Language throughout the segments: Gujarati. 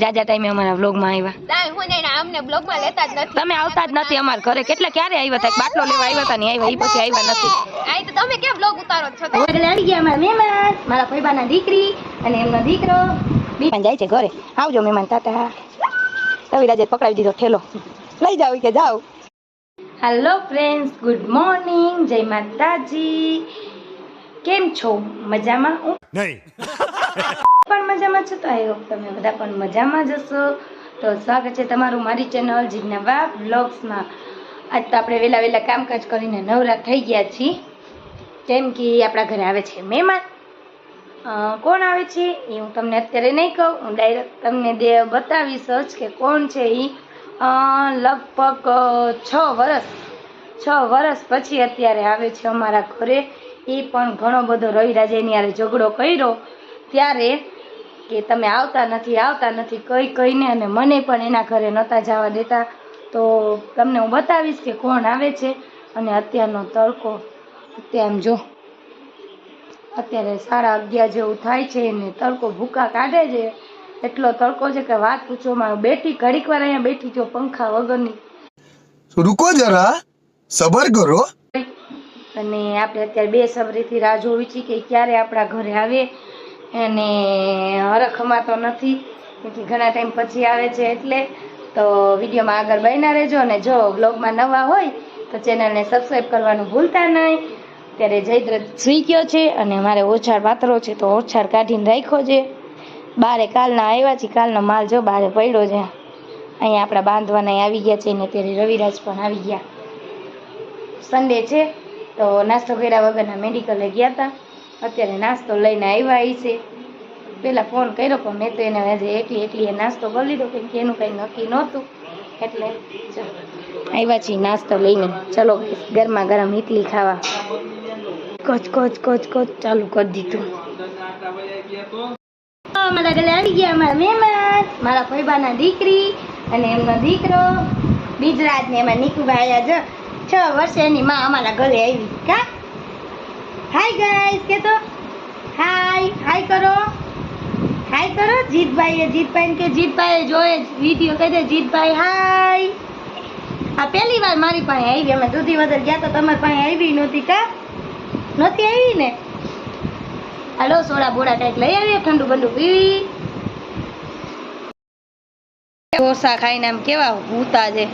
જાજા ટાઈમે અમારા વ્લોગમાં આવ્યા અમને બ્લોગમાં લેતા જ નથી. તમે આવતા જ નથી અમારા ઘરે. કેટલા ક્યારે આવ્યા હતા બાટલો લેવા આવ્યા હતા ને આવ્યા એ પછી આવ્યા નથી. આઈ તો તમે કેમ બ્લોગ ઉતારો છો? તો? આવી ગયા અમારા મહેમાન મારા ફઈબાના દીકરી અને એમનો દીકરો. મહેમાન જાય છે ઘરે. આવજો મહેમાન તાતા. રવિરાજે પકડાવી દીધો ઠેલો. લઈ જાવ કે જાઓ. હેલો ફ્રેન્ડ્સ ગુડ મોર્નિંગ જય માતાજી. કેમ છો? મજામાં? હું? નહીં. પણ મજામાં છો તો આઈ હોપ તમે બધા પણ મજામાં જ હશો. તો સ્વાગત છે તમારું મારી ચેનલ જીજ્ઞા બ્લોગ્સમાં આજ તો આપણે વહેલા વહેલા કામકાજ કરીને નવરા થઈ ગયા છીએ. કેમ કે આપણા ઘરે આવે છે મહેમાન. કોણ આવે છે એ હું તમને અત્યારે નહીં કહું. હું ડાયરેક્ટ તમને દે બતાવીશ જ કે કોણ છે એ લગભગ છ વર્ષ છ વર્ષ પછી અત્યારે આવે છે અમારા ઘરે. એ પણ ઘણો બધો રવિરાજેની યારે ઝઘડો કર્યો. ત્યારે કે તમે આવતા નથી આવતા નથી કઈ કહીને અને મને પણ એના ઘરે નહોતા જવા દેતા. તો તમને હું બતાવીશ કે કોણ આવે છે અને અત્યારનો તડકો અત્યારે જો. અત્યારે સાડા અગિયાર જેવું થાય છે એને તડકો ભૂકા કાઢે છે. એટલો તડકો છે કે વાત પૂછો મારું બેઠી ઘડીક વાર અહીંયા બેઠી જો પંખા વગરની. રૂકો જરા સબર કરો. અને આપણે અત્યારે બે સબરીથી રાહ જોવી છે કે ક્યારે આપણા ઘરે આવે અને હરખમાં તો નથી. કેમ ઘણા ટાઈમ પછી આવે છે એટલે. તો વિડીયોમાં આગળ બન્યા રહેજો અને જો બ્લોગમાં નવા હોય, તો ચેનલને સબસ્ક્રાઈબ કરવાનું ભૂલતા નહીં. ત્યારે જયદ્રથ સૂઈ ગયો છે અને મારે ઓછાર પાતળો છે તો ઓછાર કાઢીને રાખ્યો છે. બારે કાલના આવ્યા છે, કાલનો માલ જો બારે પડ્યો છે. અહીંયા આપણા બાંધવાના આવી ગયા છે ને ત્યારે રવિરાજ પણ આવી ગયા. સન્ડે છે, તો નાસ્તો કર્યા વગરના મેડિકલે ગયા હતા અત્યારે નાસ્તો લઈને આવ્યા છે. પહેલાં ફોન કર્યો, પણ મેં તો એને આજે એકલી એકલી નાસ્તો કરી લીધો, કેમ કે એનું કંઈ નક્કી નહોતું. એટલે આવ્યા છીએ નાસ્તો લઈને. ચલો, ગરમા ગરમ ઇટલી ખાવા. કોચ કોચ કોચ કોચ, ચાલુ કરી દીધું. મારા ગલે આવી ગયા મારા મહેમાન, મારા ફઈબાના દીકરી અને એમનો દીકરો. બીજરાજ ને એમાં નીકુભાઈ આવ્યા જો છ વર્ષે એની માં અમારા ઘરે આવી. કા? હાય ગાઈસ કે તો હાય હાય કરો. હાય કરો જીતભાઈ જીતભાઈ કે જીતભાઈ જોયે વીડિયો કહી દે, જીતભાઈ હાય આ પહેલી વાર મારી પાસે આવી, અમે દૂધી વધારે ગયા તો તમારી પાસે આવી નહોતી કા? નહોતી આવી ને? હાલો, સોડા બોડા કંઈક લઈ આવીએ, ઠંડુ બંડુ પીવી ઢોસા ખાઈને આમ કેવા ભૂતા છે.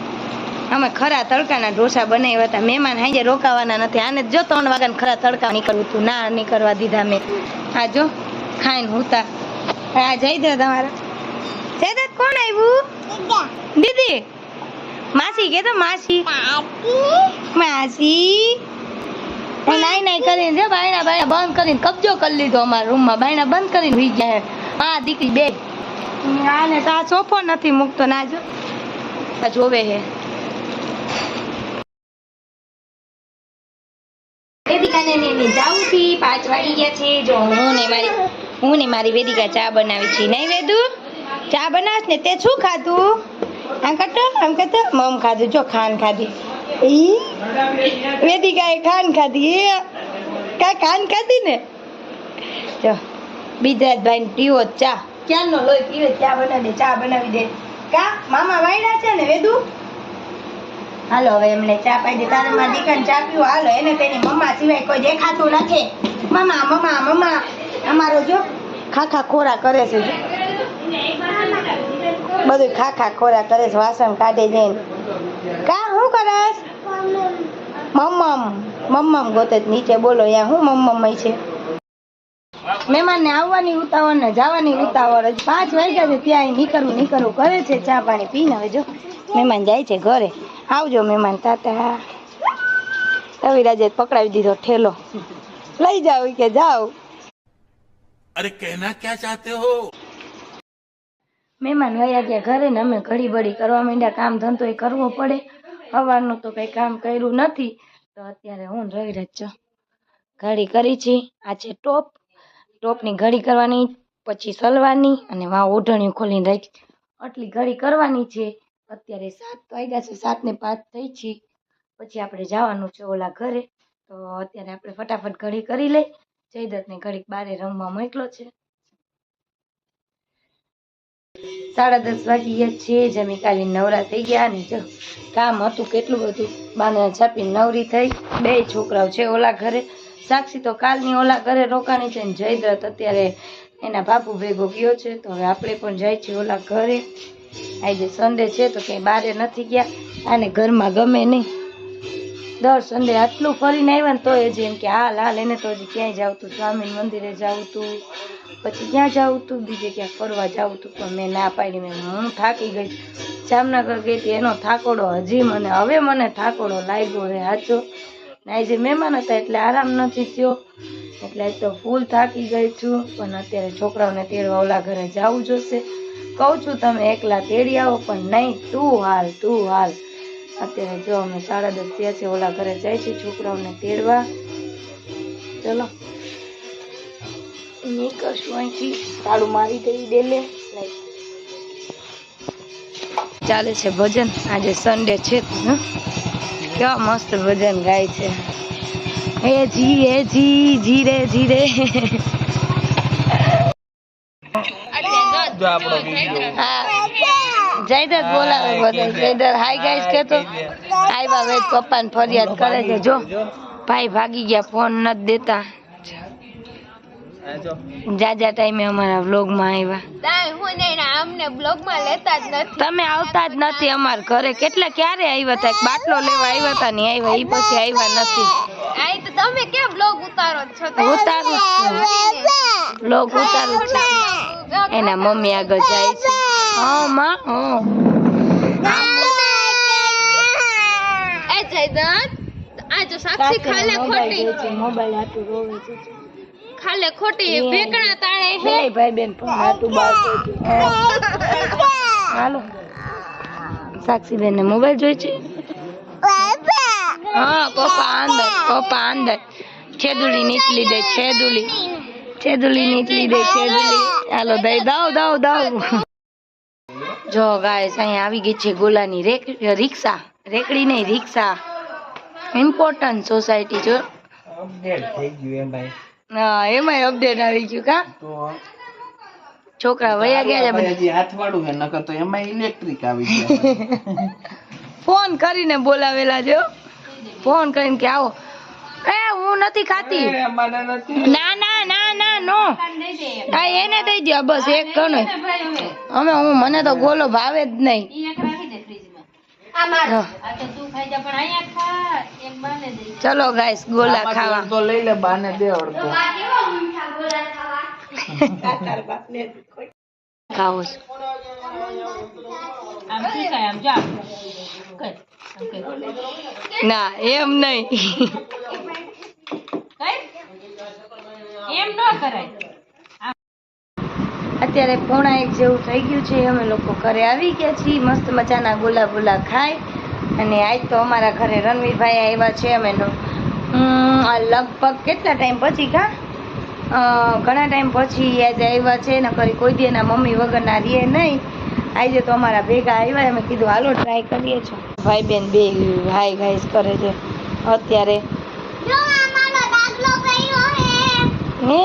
અમે ખરા તડકાના ઢોસા બનાવ્યા હતા. મહેમાન હાજે રોકાવાના નથી. આને જો ત્રણ વાગ્યા ખરા તડકા નીકળવું હતું ના નીકળવા દીધા મેં. આ જો, ખાઈને હુતા. આ જઈ દે તમારા. જઈ દે, કોણ આવ્યું દીદી. માસી કે તો માસી. માસી. નાઈ નાઈ કરીને જો બાયણા બાયણા બંધ કરીને કબજો કરી લીધો અમારા રૂમમાં. બાયણા બંધ કરીને હુઈ ગયા આ દીકરી બે આને તો આ સોફો નથી મૂકતો. ના જો. જોવે હે વેદિકાને ને એને જાવું થી પાંચ વાગી ગયા છે જો હું ને મારી હું ને મારી વેદિકા ચા બનાવી છે નહીં વેદુ? ચા બનાવશ ને તે શું ખાધું? આમ કરતો આમ કરતો. મમ ખાધું. જો ખાન ખાધી. ઈ વેદિકાએ ખાન ખાધી. એ કા ખાન ખાધી ને? જો બીજરાજભાઈ પીવો ચા. ક્યાંનો લોહી પીવે? ચા બનાવી દે ચા બનાવી દે. કા? મામા વાયડા છે ને વેદુ? હાલો, હવે એમને ચા દે. તારે મારા દીકરાને ચા પીવો. હાલો, એને તેની મમ્મા સિવાય કોઈ દેખાતું નથી. મમ્મા મમ્મા મમ્મા. અમારો જો ખાખા ખોરા કરે છે બધું ખાખા ખોરા કરે છે, વાસણ કાઢે જઈને કા, હું કરસ મમ્મમ મમ્મમ ગોતે નીચે બોલો, યા હું મમ્મમ છે? મહેમાનને આવવાની ઉતાવળ ને જવાની ઉતાવળ જ. પાંચ વાગ્યા છે ત્યાં નીકળવું નીકળવું. કરે છે ચા પાણી પીને હવે જો મહેમાન જાય છે ઘરે. આવજો મહેમાન તાતા. રવિરાજે પકડાવી દીધો ઠેલો. લઈ જાવ કે જાઓ. અરે કહેના ક્યાં ચાહતે હો? મહેમાન વયા ગયા ઘરે ને અમે ઘડી બડી કરવા માંડ્યા. કામ ધંધો એ કરવો પડે. સવારનું તો કઈ કામ કર્યું નથી. તો અત્યારે હું રવિરાજ છ. ઘડી કરી છે. આ છે ટોપ. ટોપની ઘડી કરવાની, પછી સલવાની અને વાં ઓઢણિયું ખોલીને રાખી. આટલી ઘડી કરવાની છે. અત્યારે સાત વાગ્યા છે સાત ને પાંચ થઈ છે. પછી આપણે જવાનું છે ઓલા ઘરે. તો અત્યારે આપણે ફટાફટ ઘડી કરી લઈ. જયદત્તને ઘડીક બારે રમવા મોકલો છે. સાડા દસ વાગી છે. જમી કાલે નવરા થઈ ગયા ને જો કામ હતું કેટલું બધું. બાને છાપી નવરી થઈ. બે છોકરાઓ છે ઓલા ઘરે. સાક્ષી તો કાલની ઓલા ઘરે રોકાણી છે ને જયદ્રથ અત્યારે એના બાપુ ભેગો ગયો છે, તો હવે આપણે પણ જાય છે ઓલા ઘરે. આજે સન્ડે છે તો કંઈ બારે નથી ગયા, આને ઘરમાં ગમે નહીં. દર સન્ડે આટલું ફરીને આવ્યા ને તો એ જેમ કે હાલ હાલ, એને તો હજી ક્યાંય જાવ તું? સ્વામી મંદિરે જાઉં તું? પછી ક્યાં જાવું તું? બીજે ક્યાંક ફરવા જાવ તું? પણ મેં ના પાડી, મેં હું થાકી ગઈ. જામનગર ગઈ હતી, એનો થાકોડો હજી મને, હવે મને થાકોડો લાગ્યો રે સાચો આજે મહેમાન હતા એટલે આરામ નથી થયો. એટલે તો ફૂલ થાકી ગઈ છું. પણ અત્યારે છોકરાઓને તેડવા ઓલા ઘરે જવું જોશે. કહું છું, તમે એકલા તેડી આવો, પણ નહીં, તું હાલ તું હાલ. અત્યારે જો અમે સાડા દસ થયા છે, ઓલા ઘરે જાય છે છોકરાઓને તેડવા. ચલો. નીકળશું અહીંથી તાળું મારી દઈ લાઈ. ચાલે છે ભજન. આજે સન્ડે છે હં? કેવા મસ્ત ભજન ગાય છે. હે જી હે જી જીરે જીરે હા. જયદત બોલાવે બધા. જયદર હાય ગાઈસ કે તો હાય પપ્પા પપ્પાને ફરિયાદ કરે છે. જો. ભાઈ ભાગી ગયા ફોન નથી દેતા. જાજા ટાઈમે અમારા વ્લોગમાં આવ્યા હું ને અમને આમને બ્લોગમાં લેતા જ નથી. તમે આવતા જ નથી અમારા ઘરે. કેટલા ક્યારે આવ્યા હતા એક બાટલો લેવા આવ્યા હતા ને આવ્યા એ પછી આવ્યા નથી. આઈ તો તમે કેમ બ્લોગ ઉતારો છો? ઉતારું છું. વ્લોગ ઉતારું છું. એના મમ્મી આગળ જાય છે. હા માં હા. એ જયદત આ જો સાક્ષી ખાલે ખોટી. મોબાઈલ હાટું રોવે છે. ખાલે ખોટી ભેકણા તાળે હે. ભાઈ બેન હાટું હાલો સાક્ષી બેન ને મોબાઈલ જોઈ છે? હા પપ્પા અંદર પપ્પા અંદર. છેદુલી નીકળી દે છેદુલી. છેદુલી નીકળી દે છેદુલી. હાલો દઈ દાવ દાવ દાવ. જો ગાઈસ અહીંયા આવી ગઈ છે ગોલાની રેક રિક્ષા. રેકડી નહીં રિક્ષા. ઇમ્પોર્ટન્ટ સોસાયટી જો. હા એમાંય અપડેટ આવી ગયું કા? છોકરા વયા ગયા છે બધા. હાથવાળું હે નકર તો એમાં ઇલેક્ટ્રિક આવી ગયા ફોન કરીને બોલાવેલા જો ફોન કરીને કે આવો. એ હું નથી ખાતી. ના ના ના ના નો. આ એને દઈ દે બસ એક ગણો અમે હું મને તો ગોલો ભાવે જ નહીં. ચલો ગાઈસ ગોલા ખાવા. તો લઈ લે બાને દે અડધો. ખાવો. ના એમ નહીં. અત્યારે પોણા એક જેવું થઈ ગયું છે. અમે લોકો ઘરે આવી ગયા છીએ. મસ્ત મજાના ગોલા ગોલા ખાય અને આજ તો અમારા ઘરે રણવીરભાઈ આવ્યા છે. અમે લગભગ કેટલા ટાઈમ પછી કા? ઘણા ટાઈમ પછી આજે આવ્યા છે. ને કરી કોઈ દી એના મમ્મી વગરના રીએ નહીં. આજે તો અમારા ભેગા આવ્યા. અમે કીધું હાલો ટ્રાય કરીએ છો. ભાઈ બેન બે હાય ગાઈસ કરે છે. અત્યારે હે.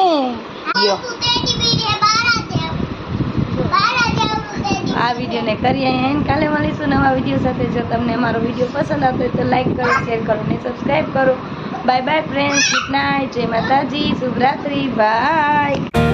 આ વિડીયોને કરીએ અહીં કાલે મળીશું નવા વીડિયો સાથે. જો તમને અમારો વીડિયો પસંદ આવતો હોય તો લાઈક કરો શેર કરો અને સબસ્ક્રાઈબ કરો. Bye bye friends good night જય માતાજી. શુભરાત્રી. બાય